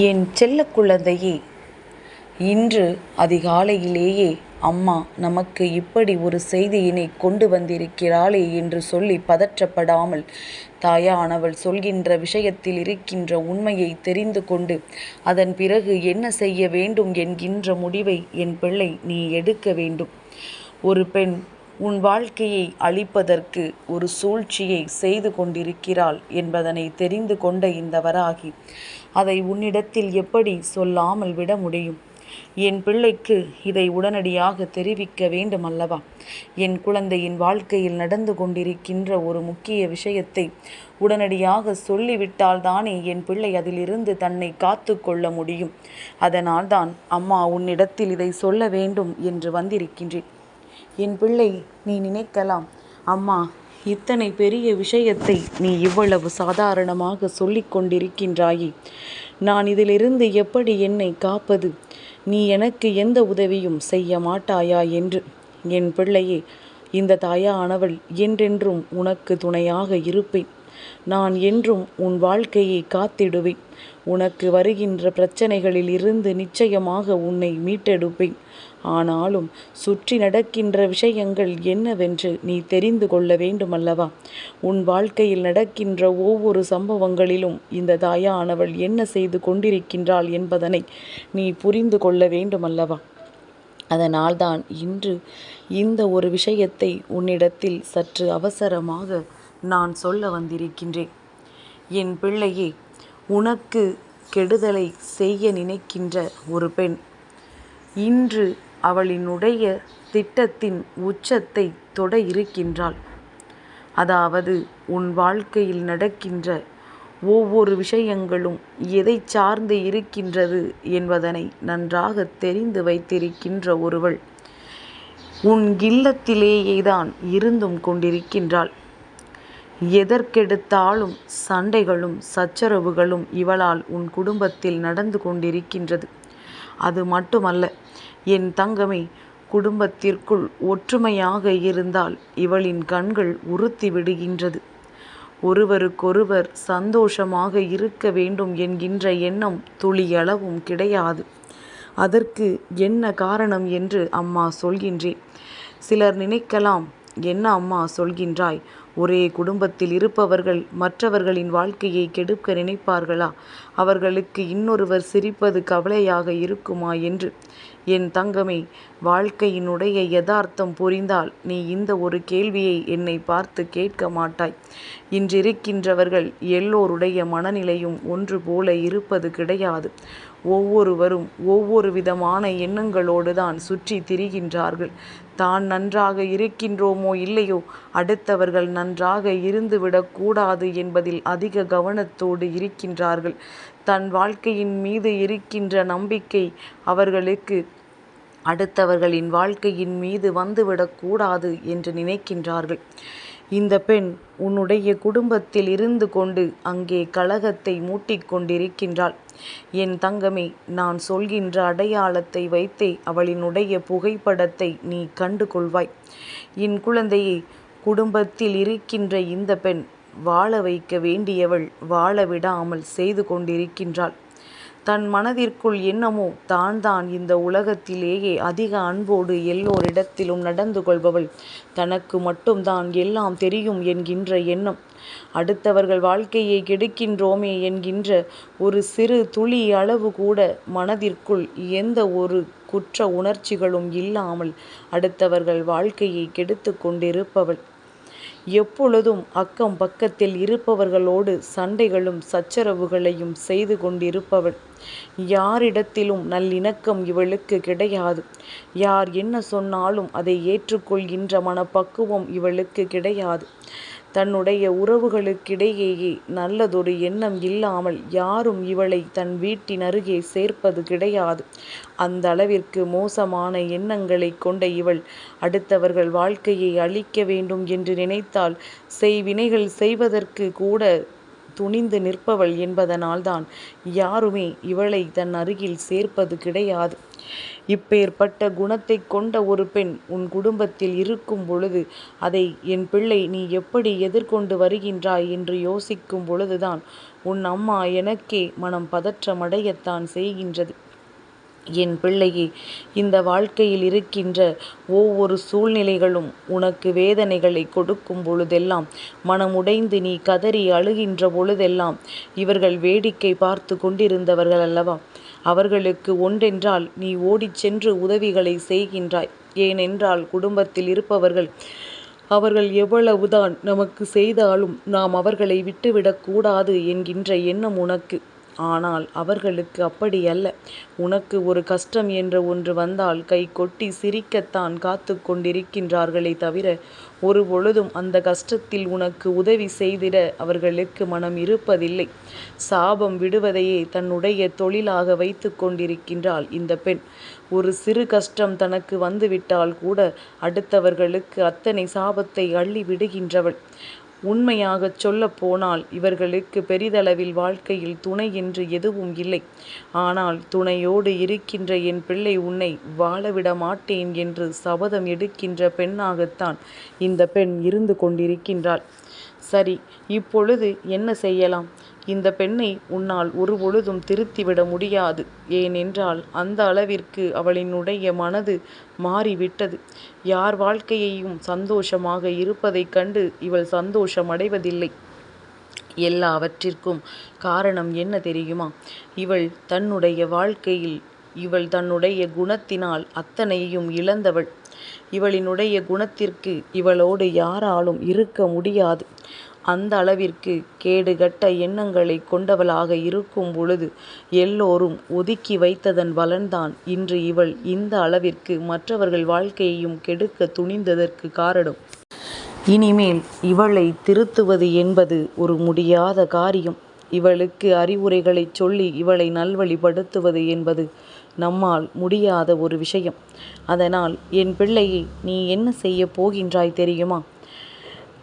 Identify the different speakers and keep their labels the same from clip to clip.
Speaker 1: என் செல்ல குழந்தையே இன்று அதிகாலையிலேயே அம்மா நமக்கு இப்படி ஒரு செய்தியினை கொண்டு வந்திருக்கிறாளே என்று சொல்லி பதற்றப்படாமல் தாயானவள் சொல்கின்ற விஷயத்தில் இருக்கின்ற உண்மையை தெரிந்து கொண்டு அதன் பிறகு என்ன செய்ய வேண்டும் என்கின்ற முடிவை என் பிள்ளை நீ எடுக்க வேண்டும். ஒரு பெண் உன் வாழ்க்கையை அழிப்பதற்கு ஒரு சூழ்ச்சியை செய்து கொண்டிருக்கிறாள் என்பதனை தெரிந்து கொண்ட இந்த வராகி அதை உன்னிடத்தில் எப்படி சொல்லாமல் விட முடியும்? என் பிள்ளைக்கு இதை உடனடியாக தெரிவிக்க வேண்டும் அல்லவா என் குழந்தையின் வாழ்க்கையில் நடந்து கொண்டிருக்கின்ற ஒரு முக்கிய விஷயத்தை உடனடியாக சொல்லிவிட்டால் தானே என் பிள்ளை அதிலிருந்து தன்னை காத்து கொள்ள முடியும்? அதனால்தான் அம்மா உன்னிடத்தில் இதை சொல்ல வேண்டும் என்று வந்திருக்கின்றேன். என் பிள்ளை நீ நினைக்கலாம். அம்மா இத்தனை பெரிய விஷயத்தை நீ இவ்வளவு சாதாரணமாக சொல்லிக் கொண்டிருக்கின்றாயே. நான் இதிலிருந்து எப்படி என்னை காப்பது? நீ எனக்கு எந்த உதவியும் செய்ய மாட்டாயா என்று. என் பிள்ளையே இந்த தாயானவள் என்றென்றும் உனக்கு துணையாக இருப்பேன். நான் என்றும் உன் வாழ்க்கையை காத்திடுவேன். உனக்கு வருகின்ற பிரச்சனைகளில் இருந்து நிச்சயமாக உன்னை மீட்டெடுப்பேன். ஆனாலும் சுற்றி நடக்கின்ற விஷயங்கள் என்னவென்று நீ தெரிந்து கொள்ள வேண்டுமல்லவா? உன் வாழ்க்கையில் நடக்கின்ற ஒவ்வொரு சம்பவங்களிலும் இந்த தாயானவள் என்ன செய்து கொண்டிருக்கின்றாள் என்பதனை நீ புரிந்து கொள்ள வேண்டுமல்லவா? அதனால்தான் இன்று இந்த ஒரு விஷயத்தை உன்னிடத்தில் சற்று அவசரமாக நான் சொல்ல வந்திருக்கின்றேன். என் பிள்ளையே உனக்கு கெடுதலை செய்ய நினைக்கின்ற ஒரு பெண். இன்று அவளினுடைய திட்டத்தின் உச்சத்தை தொட இருக்கின்றாள். அதாவது உன் வாழ்க்கையில் நடக்கின்ற ஒவ்வொரு விஷயங்களும் எதை சார்ந்து இருக்கின்றது என்பதனை நன்றாக தெரிந்து வைத்திருக்கின்ற ஒருவள். உன் இல்லத்திலேயேதான் இருந்தும் கொண்டிருக்கின்றாள். எதற்கெடுத்தாலும் சண்டைகளும் சச்சரவுகளும் இவளால் உன் குடும்பத்தில் நடந்து கொண்டிருக்கின்றது. அது மட்டுமல்ல என் தங்கமே குடும்பத்திற்குள் ஒற்றுமையாக இருந்தால் இவளின் கண்கள் உறுத்தி விடுகின்றது. ஒருவருக்கொருவர் சந்தோஷமாக இருக்க வேண்டும் என்கின்ற எண்ணம் துளியளவும் கிடையாது. அதற்கு என்ன காரணம் என்று அம்மா சொல்கின்றேன். சிலர் நினைக்கலாம் என்ன அம்மா சொல்கின்றாய்? ஒரே குடும்பத்தில் இருப்பவர்கள் மற்றவர்களின் வாழ்க்கையை கெடுக்க நினைப்பார்களா? அவர்களுக்கு இன்னொருவர் சிரிப்பது கவலையாக இருக்குமா என்று. என் தங்கமே வாழ்க்கையினுடைய யதார்த்தம் புரிந்தால் நீ இந்த ஒரு கேள்வியை என்னை பார்த்து கேட்க மாட்டாய். இன்றிருக்கின்றவர்கள் எல்லோருடைய மனநிலையும் ஒன்று போல இருப்பது கிடையாது. ஒவ்வொருவரும் ஒவ்வொரு விதமான எண்ணங்களோடு தான் சுற்றி திரிகின்றார்கள். தான் நன்றாக இருக்கின்றோமோ இல்லையோ? அடுத்தவர்கள் நன்றாக இருந்துவிடக்கூடாது என்பதில் அதிக கவனத்தோடு இருக்கின்றார்கள். தன் வாழ்க்கையின் மீது இருக்கின்ற நம்பிக்கை அவர்களுக்கு அடுத்தவர்களின் வாழ்க்கையின் மீது வந்துவிடக்கூடாது என்று நினைக்கின்றார்கள். இந்த பெண் உன்னுடைய குடும்பத்தில் இருந்து கொண்டு அங்கே கலகத்தை மூட்டிக்கொண்டிருக்கின்றாள் என் தங்கமே நான் சொல்கின்ற அடையாளத்தை வைத்தே அவளினுடைய புகைப்படத்தை நீ கண்டு கொள்வாய். என் குழந்தையே குடும்பத்தில் இருக்கின்ற இந்த பெண் வாழ வைக்க வேண்டியவள் வாழ விடாமல் செய்து கொண்டிருக்கின்றாள். தன் மனதிற்குள் என்னமோ தான் தான் இந்த உலகத்திலேயே அதிக அன்போடு எல்லோரிடத்திலும் நடந்து கொள்பவள். தனக்கு மட்டும்தான் எல்லாம் தெரியும் என்கின்ற எண்ணம். அடுத்தவர்கள் வாழ்க்கையை கெடுக்கின்றோமே என்கின்ற ஒரு சிறு துளி அளவு கூட மனதிற்குள் எந்த ஒரு குற்ற உணர்ச்சிகளும் இல்லாமல் அடுத்தவர்கள் வாழ்க்கையை கெடுத்து கொண்டிருப்பவள். எப்பொழுதும் அக்கம் பக்கத்தில் இருப்பவர்களோடு சண்டைகளும் சச்சரவுகளையும் செய்து கொண்டிருப்பவள். யாரிடத்திலும் நல்லிணக்கம் இவளுக்கு கிடையாது. யார் என்ன சொன்னாலும் அதை ஏற்றுக்கொள்கின்ற மனப்பக்குவம் இவளுக்கு கிடையாது. தன்னுடைய உறவுகளுக்கிடையேயே நல்லதொரு எண்ணம் இல்லாமல் யாரும் இவளை தன் வீட்டின் அருகே சேர்ப்பது கிடையாது. அந்த அளவிற்கு மோசமான எண்ணங்களை கொண்ட இவள் அடுத்தவர்கள் வாழ்க்கையை அழிக்க வேண்டும் என்று நினைத்தால் செய்வினைகள் செய்வதற்கு கூட துணிந்து நிற்பவள் என்பதனால்தான் யாருமே இவளை தன் அருகில் சேர்ப்பது கிடையாது. இப்பேற்பட்ட குணத்தை கொண்ட ஒரு பெண் உன் குடும்பத்தில் இருக்கும் பொழுது அதை என் பிள்ளை நீ எப்படி எதிர்கொண்டு வருகின்றாய் என்று யோசிக்கும் பொழுதுதான் உன் அம்மா எனக்கே மனம் பதற்றமடையத்தான் செய்கின்றது. என் பிள்ளையே இந்த வாழ்க்கையில் இருக்கின்ற ஒவ்வொரு சூழ்நிலைகளும் உனக்கு வேதனைகளை கொடுக்கும் பொழுதெல்லாம் மனமுடைந்து நீ கதறி அழுகின்ற பொழுதெல்லாம் இவர்கள் வேடிக்கை பார்த்து கொண்டிருந்தவர்கள் அல்லவா? அவர்களுக்கு ஒன்றென்றால் நீ ஓடிச் சென்று உதவிகளை செய்கின்றாய். ஏனென்றால் குடும்பத்தில் இருப்பவர்கள் அவர்கள் எவ்வளவுதான் நமக்கு செய்தாலும் நாம் அவர்களை விட்டுவிடக்கூடாது என்கின்ற எண்ணம் உனக்கு. ஆனால் அவர்களுக்கு அப்படி அல்ல உனக்கு ஒரு கஷ்டம் என்ற ஒன்று வந்தால் கை கொட்டி சிரிக்கத்தான் காத்து கொண்டிருக்கின்றார்களே தவிர ஒரு பொழுதும் அந்த கஷ்டத்தில் உனக்கு உதவி செய்திட அவர்களுக்கு மனம் இருப்பதில்லை. சாபம் விடுவதையே தன்னுடைய தொழிலாக வைத்து கொண்டிருக்கின்றாள் இந்த பெண். ஒரு சிறு கஷ்டம் தனக்கு வந்துவிட்டால் கூட அடுத்தவர்களுக்கு அத்தனை சாபத்தை அள்ளி விடுகின்றவள் உண்மையாகச் சொல்லப் போனால் இவர்களுக்கு பெரிதளவில் வாழ்க்கையில் துணை என்று எதுவும் இல்லை. ஆனால் துணையோடு இருக்கின்ற என் பிள்ளை உன்னை வாழவிட மாட்டேன் என்று சபதம் எடுக்கின்ற பெண்ணாகத்தான் இந்த பெண் இருந்து கொண்டிருக்கின்றாள். சரி இப்பொழுது என்ன செய்யலாம்? இந்த பெண்ணை உன்னால் ஒரு பொழுதும் திருத்திவிட முடியாது. ஏனென்றால் அந்த அளவிற்கு அவளினுடைய மனது மாறிவிட்டது. யார் வாழ்க்கையையும் சந்தோஷமாக இருப்பதைக் கண்டு இவள் சந்தோஷமடைவதில்லை. எல்லாவற்றிற்கும் காரணம் என்ன தெரியுமா? இவள் தன்னுடைய வாழ்க்கையில் இவள் தன்னுடைய குணத்தினால் அத்தனையும் இழந்தவள். இவளினுடைய குணத்திற்கு இவளோடு யாராலும் இருக்க முடியாது. அந்த அளவிற்கு கேடுகட்ட எண்ணங்களை கொண்டவளாக இருக்கும் பொழுது எல்லோரும் ஒதுக்கி வைத்ததன் பலன்தான் இன்று இவள் இந்த அளவிற்கு மற்றவர்கள் வாழ்க்கையையும் கெடுக்க துணிந்ததற்கு காரணம். இனிமேல் இவளை திருத்துவது என்பது ஒரு முடியாத காரியம். இவளுக்கு அறிவுரைகளை சொல்லி இவளை நல்வழிப்படுத்துவது என்பது நம்மால் முடியாத ஒரு விஷயம். அதனால் என் பிள்ளையை நீ என்ன செய்ய போகின்றாய் தெரியுமா?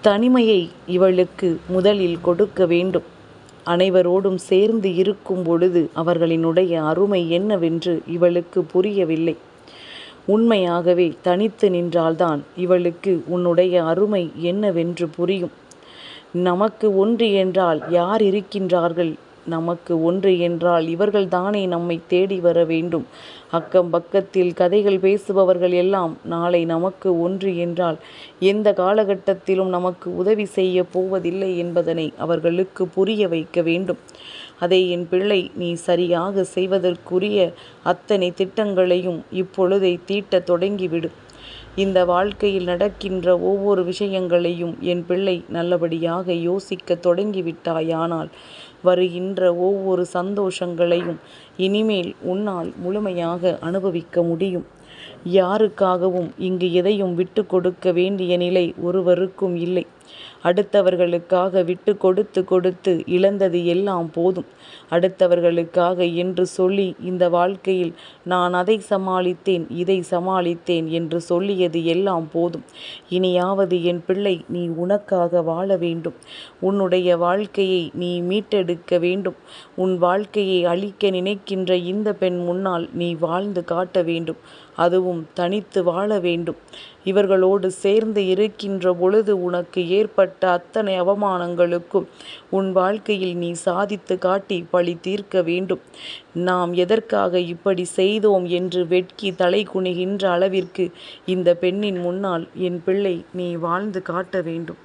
Speaker 1: தனிமையை இவளுக்கு முதலில் கொடுக்க வேண்டும். அனைவரோடும் சேர்ந்து இருக்கும் பொழுது அவர்களினுடைய அருமை என்னவென்று இவளுக்கு புரியவில்லை. உண்மையாகவே தனித்து நின்றால்தான் இவளுக்கு உன்னுடைய அருமை என்னவென்று புரியும். நமக்கு ஒன்று என்றால் யார் இருக்கின்றார்கள் நமக்கு ஒன்று என்றால் இவர்கள் தானே நம்மை தேடி வர வேண்டும். அக்கம் பக்கத்தில் கதைகள் பேசுபவர்கள் எல்லாம் நாளை நமக்கு ஒன்று என்றால் எந்த காலகட்டத்திலும் நமக்கு உதவி செய்ய போவதில்லை என்பதனை அவர்களுக்கு புரிய வைக்க வேண்டும். அதை என் பிள்ளை நீ சரியாக செய்வதற்குரிய அத்தனை திட்டங்களையும் இப்பொழுதை தீட்டத் தொடங்கிவிடு. இந்த வாழ்க்கையில் நடக்கின்ற ஒவ்வொரு விஷயங்களையும் என் பிள்ளை நல்லபடியாக யோசிக்க தொடங்கிவிட்டாயானால் வருகின்ற ஒவ்வொரு சந்தோஷங்களையும் இனிமேல் உன்னால் முழுமையாக அனுபவிக்க முடியும். யாருக்காகவும் இங்கு எதையும் விட்டு கொடுக்க வேண்டிய நிலை ஒருவருக்கும் இல்லை. அடுத்தவர்களுக்காக விட்டு கொடுத்து கொடுத்து இழந்தது எல்லாம் போதும். அடுத்தவர்களுக்காக என்று சொல்லி இந்த வாழ்க்கையில் நான் அதை சமாளித்தேன் இதை சமாளித்தேன் என்று சொல்லியது எல்லாம் போதும். இனியாவது என் பிள்ளை நீ உனக்காக வாழ வேண்டும். உன்னுடைய வாழ்க்கையை நீ மீட்டெடுக்க வேண்டும். உன் வாழ்க்கையை அழிக்க நினைக்கின்ற இந்த பெண் முன்னால் நீ வாழ்ந்து காட்ட வேண்டும். அதுவும் தனித்து வாழ வேண்டும். இவர்களோடு சேர்ந்து இருக்கின்ற பொழுது உனக்கு ஏற்பட்ட அத்தனை அவமானங்களுக்கும் உன் வாழ்க்கையில் நீ சாதித்து காட்டி பழி தீர்க்க வேண்டும். நாம் எதற்காக இப்படி செய்தோம் என்று வெட்கி தலை குனிகின்ற அளவிற்கு இந்த பெண்ணின் முன்னால் என் பிள்ளை நீ வாழ்ந்து காட்ட வேண்டும்.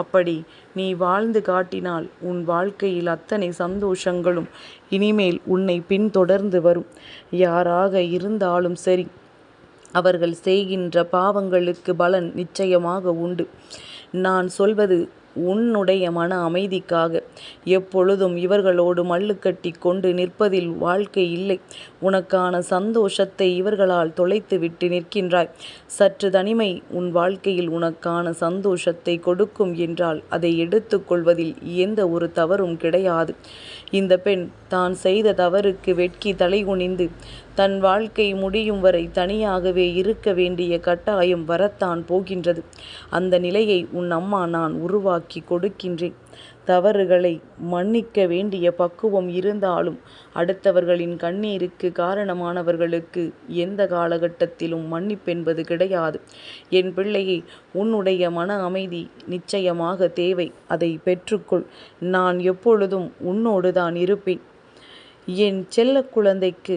Speaker 1: அப்படி நீ வாழ்ந்து காட்டினால் உன் வாழ்க்கையில் அத்தனை சந்தோஷங்களும் இனிமேல் உன்னை பின்தொடர்ந்து வரும். யாராக இருந்தாலும் சரி அவர்கள் செய்கின்ற பாவங்களுக்கு பலன் நிச்சயமாக உண்டு. நான் சொல்வது உன்னுடைய மன அமைதிக்காக. எப்பொழுதும் இவர்களோடு மல்லுக்கட்டி கொண்டு நிற்பதில் வாழ்க்கை இல்லை. உனக்கான சந்தோஷத்தை இவர்களால் தொலைத்து விட்டு நிற்கின்றாய். சற்று தனிமை உன் வாழ்க்கையில் உனக்கான சந்தோஷத்தை கொடுக்கும் என்றால் அதை எடுத்துக்கொள்வதில் எந்த ஒரு தவறும் கிடையாது. இந்த பெண் தான் செய்த தவறுக்கு வெட்கி தலைகுனிந்து தன் வாழ்க்கை முடியும் வரை தனியாகவே இருக்க வேண்டிய கட்டாயம் வரத்தான் போகின்றது அந்த நிலையை உன் அம்மா நான் உருவாக்கி கொடுக்கின்றேன் தவறுகளை மன்னிக்க வேண்டிய பக்குவம் இருந்தாலும் அடுத்தவர்களின் கண்ணீருக்கு காரணமானவர்களுக்கு எந்த காலகட்டத்திலும் மன்னிப்பென்பது கிடையாது. என் பிள்ளையை உன்னுடைய மன அமைதி நிச்சயமாக தேவை. அதை பெற்றுக்கொள். நான் எப்பொழுதும் உன்னோடு தான் இருப்பேன். என் செல்ல குழந்தைக்கு